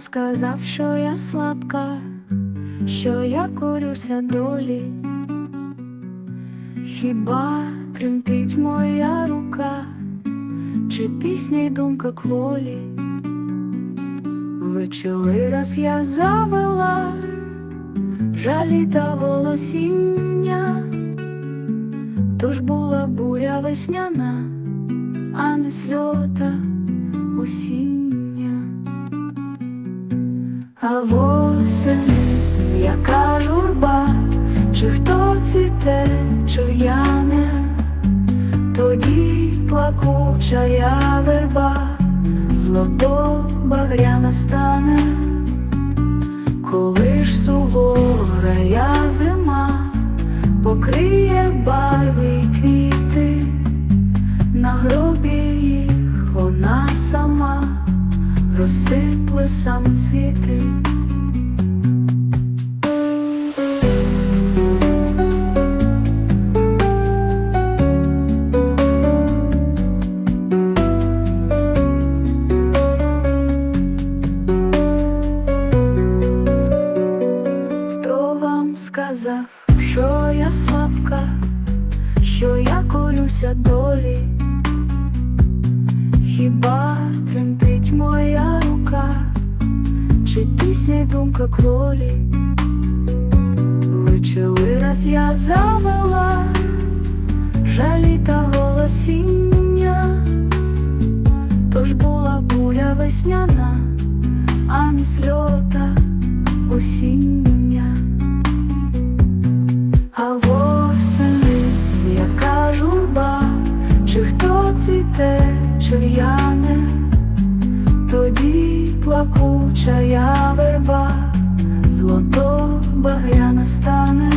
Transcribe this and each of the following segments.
сказав, що я слабка, що я корюся долі, хіба тремтить моя рука, чи пісня й думка кволі? Вечори раз я завела жалі та голосіння, тож була буря весняна, а не сльота осіння. А восени яка журба, чи хто цвіте, чи в'яне, тоді плакуча я верба, злото багряна стане, коли ж сувора я зима покриє барви й квіти, на гробі розсипле самоцвіти. Хто вам сказав, що я слабка, що я корюся долі? Хіба тремтить моя пісня й думка кволі? Вечори раз я завела жалі та голосіння, тож була буря весняна, а не сльота осіння. А восени яка журба, чи хто цвіте, чи в'яне, тоді плакуча я верба, злото багряна стане,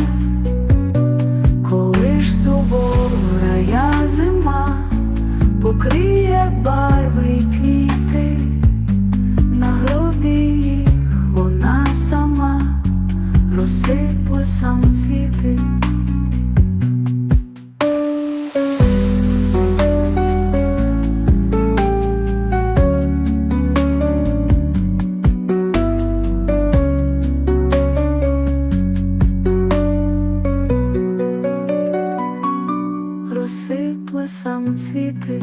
коли ж сувора я зима покриє барви й квіти, на гробі їх вона сама розсипле самоцвіти. Розсипле самоцвіти.